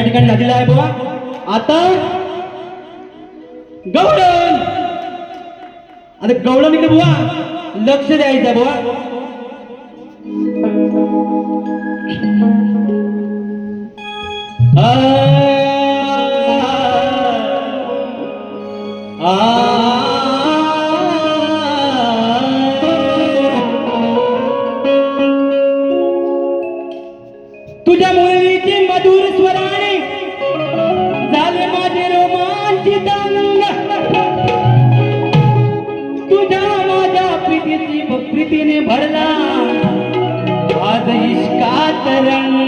ठिकाणी झालेला आहे बघा. आता गवळण. आता गवळण इकडे बुवा लक्ष द्यायचं बुवा तुझ्या मुलीची मधुर स्वरा तुझ्या माझ्या प्रीतीची प्रीतीने भरला. आज इश्कात रंग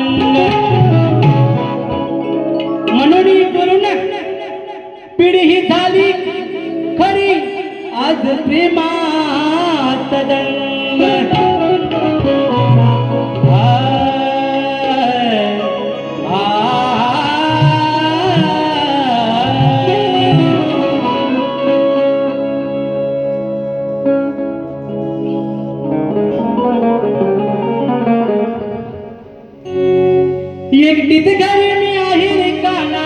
एकटीच घरी मी आहे रे काना.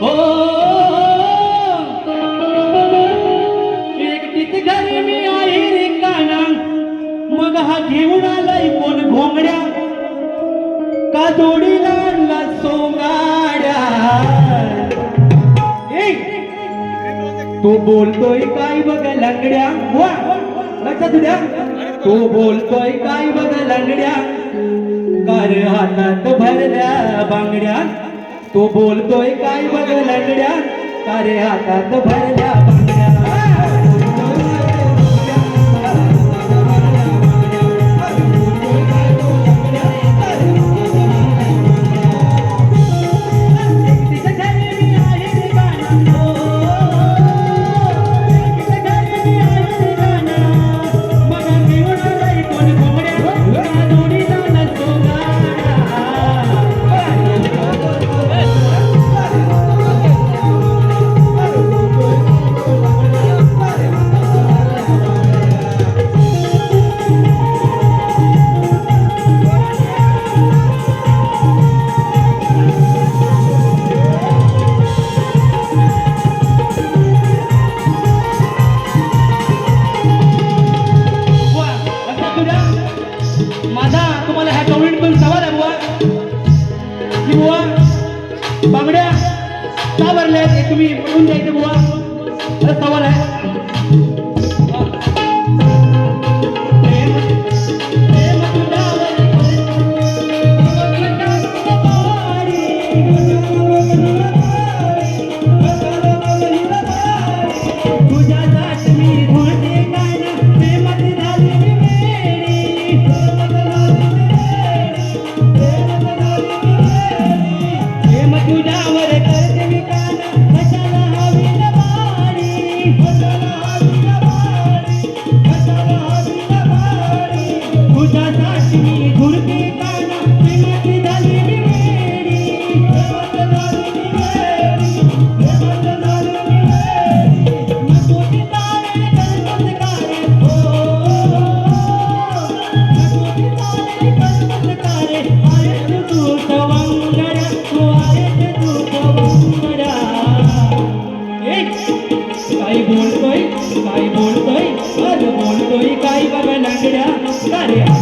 हो एकटीच घरी मी आहे रे काना. मग हा घेऊन आलाय कोण घोंगड्या? का जोडीला आणला सोंगाड्या? ए, तो बोलतोय काय बघ लंगड्या? लक्षात द्या. तो बोलतोय काय बघ लंगड्या? कार हातात भरल्या बांगड्या. तो बोलतोय काय बघ लंगड्या? कार हातात भरल्या बांगड्या. করে রে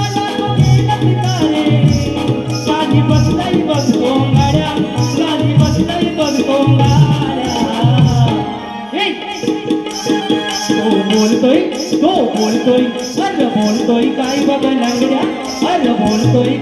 Estou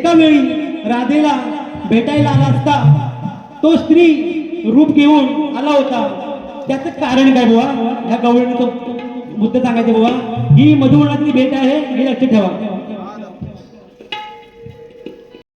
एका वेळी राधेला भेटायला आला असता तो स्त्री रूप घेऊन आला होता. त्याचं कारण काय बुवा? ह्या गवळणीचं मुद्दा सांगायचे बुवा. ही मधुमनातली भेट आहे हे लक्ष ठेवा.